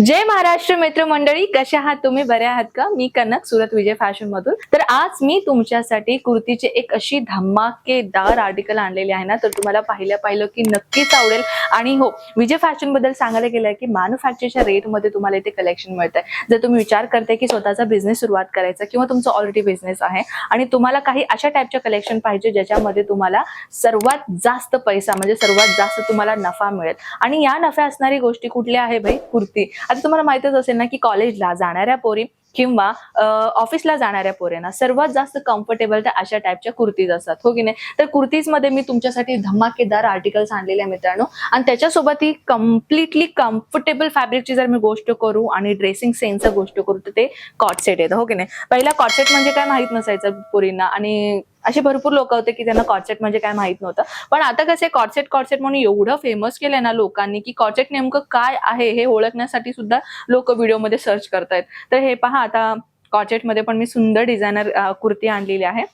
जय महाराष्ट्र मित्र मंडळी कशा आहात तुम्ही? बरे आहात का? मी कनक सुरत विजय फॅशन मधून. तर आज मी तुमच्यासाठी कुर्तीचे एक अशी धमाकेदार आर्टिकल आणलेली आहे ना तर तुम्हाला पाहिलं पाहिलं की नक्कीच आवडेल. आणि हो विजय फॅशनबद्दल सांगायला गेलं की मॅन्युफॅक्चरच्या रेटमध्ये तुम्हाला इथे कलेक्शन मिळत आहे जर तुम्ही विचार करताय की स्वतःचा बिझनेस सुरुवात करायचा किंवा तुमचा ऑलरेडी बिझनेस आहे आणि तुम्हाला काही अशा टाईपच्या कलेक्शन पाहिजे ज्याच्यामध्ये तुम्हाला सर्वात जास्त पैसा म्हणजे सर्वात जास्त तुम्हाला नफा मिळेल. आणि या नफ्या असणारी गोष्टी कुठल्या आहे भाई कुर्ती. आता तुम्हाला माहितच असेल ना की कॉलेजला जाणाऱ्या पोरी किंवा ऑफिसला जाणाऱ्या पोऱ्यांना सर्वात जास्त कम्फर्टेबल त्या अशा टाईपच्या कुर्तीज असतात. हो की नाही? तर कुर्तीजमध्ये मी तुमच्यासाठी धमाकेदार आर्टिकल्स आणलेले आहे मित्रांनो. आणि त्याच्यासोबत ही कम्प्लिटली कम्फर्टेबल फॅब्रिकची जर मी गोष्ट करू आणि ड्रेसिंग सेन्सचं गोष्ट करू तर ते कॉटसेट येतं हो की नाही? पहिला कॉटसेट म्हणजे काय माहीत नसायचं पोरींना. आणि असे भरपूर लोक होते की त्यांना कॉटसेट म्हणजे काय माहीत नव्हतं. पण आता कसे कॉटसेट कॉटसेट म्हणून एवढं फेमस केलंय ना लोकांनी की कॉटसेट नेमकं काय आहे हे ओळखण्यासाठी सुद्धा लोक व्हिडिओमध्ये सर्च करतायत. तर हे पहा आता कॉचेटमध्ये पण मी सुंदर डिझायनर कुर्ती आणलेली आहे.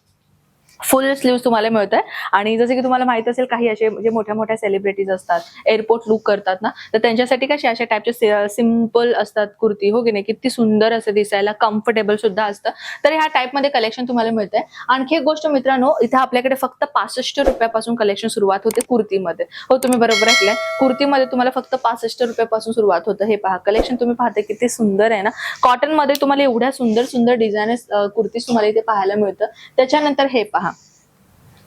फुल स्लीव्ह तुम्हाला मिळत आहे आणि जसं की तुम्हाला माहीत असेल काही असे म्हणजे मोठ्या मोठ्या सेलिब्रिटीज असतात एअरपोर्ट लुक करतात ना तर त्यांच्यासाठी कसे अशा टाईपचे सिंपल असतात कुर्ती हो की नाही? किती सुंदर असं दिसायला कम्फर्टेबल सुद्धा असतं. तर ह्या टाईपमध्ये कलेक्शन तुम्हाला मिळतंय. आणखी एक गोष्ट मित्रांनो इथे आपल्याकडे फक्त पासष्ट रुपयापासून कलेक्शन सुरुवात होते कुर्तीमध्ये. हो तुम्ही बरोबर ऐकलंय. कुर्तीमध्ये तुम्हाला फक्त पासष्ट रुपयापासून सुरुवात होतं. हे पहा कलेक्शन तुम्ही पाहते किती सुंदर आहे ना? कॉटनमध्ये तुम्हाला एवढ्या सुंदर सुंदर डिझाईन कुर्तीज तुम्हाला इथे पाहायला मिळतं. त्याच्यानंतर हे पहा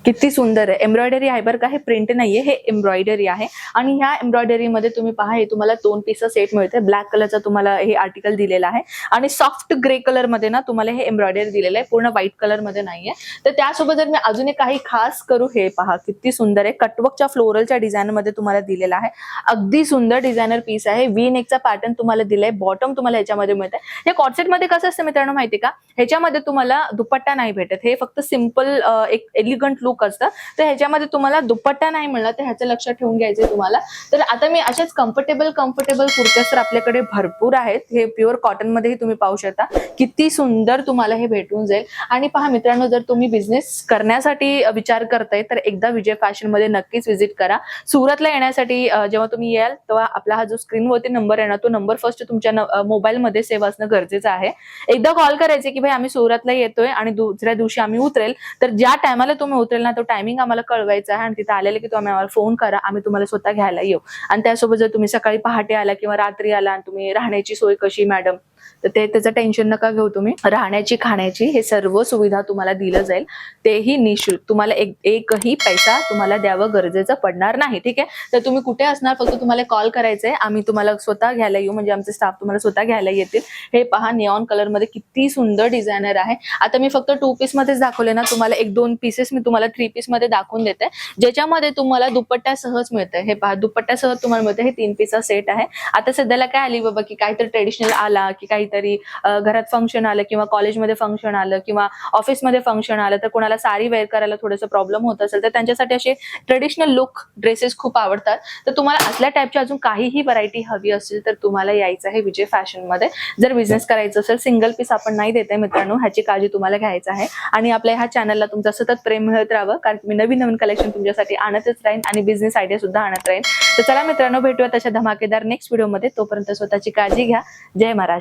किती सुंदर आहे. एम्ब्रॉयडरी आहे बरं का हे प्रिंट नाहीये हे एम्ब्रॉयडरी आहे. आणि ह्या एम्ब्रॉयडरी मध्ये तुम्ही पहा हे तुम्हाला दोन पीस सेट मिळते ब्लॅक कलरचा तुम्हाला हे आर्टिकल दिलेलं आहे. आणि सॉफ्ट ग्रे कलरमध्ये ना तुम्हाला हे एम्ब्रॉयडरी दिलेलं आहे. पूर्ण व्हाईट कलरमध्ये नाहीये. तर त्यासोबत जर मी अजून एक काही खास करू हे पहा किती सुंदर आहे. कटवकच्या फ्लोरलच्या डिझाईन मध्ये तुम्हाला दिलेला आहे. अगदी सुंदर डिझायनर पीस आहे. वी नेकचा पॅटर्न तुम्हाला दिलाय. बॉटम तुम्हाला ह्याच्यामध्ये मिळत आहे हे कॉटसेटमध्ये कसं असतं मित्रांनो माहिती का? ह्याच्यामध्ये तुम्हाला दुपट्टा नाही भेटत. हे फक्त सिंपल एक एलिगंट लुक असतं. तर ह्याच्यामध्ये तुम्हाला दुपट्टा नाही मिळणार तर ह्याचं लक्षात ठेवून घ्यायचं तुम्हाला. तर आता मी अशाच कम्फर्टेबल कम्फर्टेबल कुर्त्यास तर आपल्याकडे भरपूर आहेत. हे प्युअर कॉटन मध्येही तुम्ही पाहू शकता. किती सुंदर तुम्हाला हे भेटून जाईल. आणि पहा मित्रांनो जर तुम्ही बिझनेस करण्यासाठी विचार करताय तर एकदा विजय फॅशनमध्ये नक्कीच व्हिजिट करा. सुरतला येण्यासाठी जेव्हा तुम्ही याल तेव्हा आपला हा जो स्क्रीनवरती नंबर आहे ना तो नंबर फर्स्ट तुमच्या मोबाईलमध्ये सेव्ह असणं गरजेचं आहे. एकदा कॉल करायचे की भाई आम्ही सुरतला येतोय आणि दुसऱ्या दिवशी आम्ही उतरेल. तर ज्या टायमाला तुम्ही उतरेल ना तो टायमिंग आम्हाला कळवायचा आहे आणि तिथे आलेले की तुम्ही आम्हाला फोन करा आम्ही तुम्हाला स्वतः घ्यायला येऊ. आणि त्यासोबत जर तुम्ही सकाळी पहाटे आला किंवा रात्री आला आणि तुम्ही राहण्याची सोय कशी मॅडम तर ते त्याचं टेन्शन नका घेऊ तुम्ही. राहण्याची खाण्याची हे सर्व सुविधा तुम्हाला दिलं जाईल. तेही निशुल्क. तुम्हाला एक एकही पैसा तुम्हाला द्यावं गरजेचं पडणार नाही ठीक आहे? तर तुम्ही कुठे असणार? फक्त तुम्हाला कॉल करायचंय. आम्ही तुम्हाला स्वतः घ्यायला येऊ. म्हणजे आमचे स्टाफ तुम्हाला स्वतः घ्यायला येतील. हे पहा निऑन कलरमध्ये किती सुंदर डिझायनर आहे. आता मी फक्त टू पीस मध्येच दाखवले ना तुम्हाला एक दोन पीसेस मी तुम्हाला थ्री पीसमध्ये दाखवून देते. ज्याच्यामध्ये तुम्हाला दुपट्ट्या सहज मिळतं हे पहा दुपट्ट्यासह सहज तुम्हाला मिळतं हे तीन पीसचा सेट आहे. आता सध्याला काय आली बाबा की काहीतरी ट्रेडिशनल आला की काहीतरी घरात फंक्शन आलं किंवा कॉलेजमध्ये फंक्शन आलं किंवा ऑफिसमध्ये फंक्शन आलं तर कोणाला साडी वेअर करायला थोडंसं प्रॉब्लेम होत असेल तर त्यांच्यासाठी असे ट्रेडिशनल लुक ड्रेसेस खूप आवडतात. तर तुम्हाला असल्या टाईपची अजून काहीही व्हरायटी हवी असेल तर तुम्हाला यायचं आहे विजय फॅशनमध्ये. जर बिझनेस करायचं असेल सिंगल पीस आपण नाही देत आहे मित्रांनो ह्याची काळजी तुम्हाला घ्यायचं आहे. आणि आपल्या ह्या चॅनलला तुमचं सतत प्रेम मिळत राहावं कारण मी नवीन नवीन कलेक्शन तुमच्यासाठी आणतच राहीन आणि बिझनेस आयडिया सुद्धा आणत राहीन. तर चला मित्रांनो भेटूया तशा धमाकेदार नेक्स्ट व्हिडिओमध्ये तोपर्यंत स्वतःची काळजी घ्या. जय महाराष्ट्र.